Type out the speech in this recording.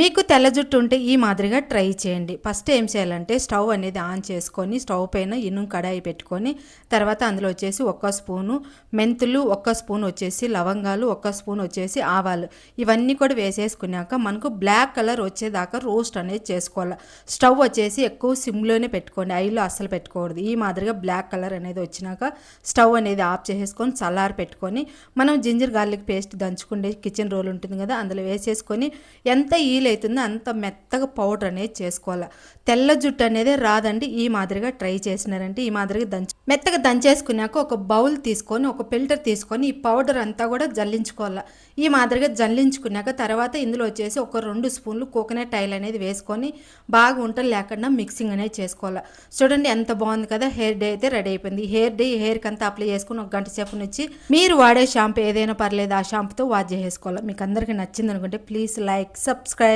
మీకు తెల్ల జుట్టు ఉంటే ఈ మాదిరిగా ట్రై చేయండి. ఫస్ట్ ఏం చేయాలంటే స్టవ్ అనేది ఆన్ చేసుకొని స్టవ్ పైన ఇనుము కడాయి పెట్టుకొని తర్వాత అందులో వచ్చేసి ఒక్క స్పూను మెంతులు ఒక్క స్పూన్ వచ్చేసి లవంగాలు ఒక్క స్పూన్ వచ్చేసి ఆవాలు. ఇవన్నీ కూడా వేసేసుకున్నాక మనకు బ్లాక్ కలర్ వచ్చేదాకా రోస్ట్ అనేది చేసుకోవాలి. స్టవ్ వచ్చేసి ఎక్కువ సిమ్లోనే పెట్టుకోండి. ఐలో అస్సలు పెట్టుకోకూడదు. ఈ మాదిరిగా బ్లాక్ కలర్ అనేది వచ్చినాక స్టవ్ అనేది ఆఫ్ చేసేసుకొని చల్లారి పెట్టుకొని మనం జింజర్ గార్లిక్ పేస్ట్ దంచుకుండే కిచెన్ రోల్ ఉంటుంది కదా అందులో వేసేసుకొని ఎంత ఈ అవుతుందో అంత మెత్తగా పౌడర్ అనేది చేసుకోవాలి. తెల్ల జుట్టు అనేది రాదండి. ఈ మాదిరిగా ట్రై చేసినారంటే ఈ మాదిరిగా దంచు మెత్తగా దంచేసుకున్నాక ఒక బౌల్ తీసుకొని ఒక ఫిల్టర్ తీసుకొని ఈ పౌడర్ అంతా కూడా జల్లించుకోవాలి. ఈ మాదిరిగా జల్లించుకున్నాక తర్వాత ఇందులో వచ్చేసి ఒక రెండు స్పూన్లు కోకోనట్ ఆయిల్ అనేది వేసుకొని బాగా ఉంటలు లేకుండా మిక్సింగ్ అనేది చేసుకోవాలి. చూడండి ఎంత బాగుంది కదా. హెయిర్ డే అయితే రెడీ అయిపోయింది. హెయిర్ డే హెయిర్కి అంతా అప్లై చేసుకుని ఒక గంట సేపు నుంచి మీరు వాడే షాంపూ ఏదైనా పర్లేదు ఆ షాంపూతో వాష్ చేసుకోవాలి మీకు అందరికీ నచ్చింది అనుకుంటే ప్లీజ్ లైక్ సబ్స్క్రైబ్.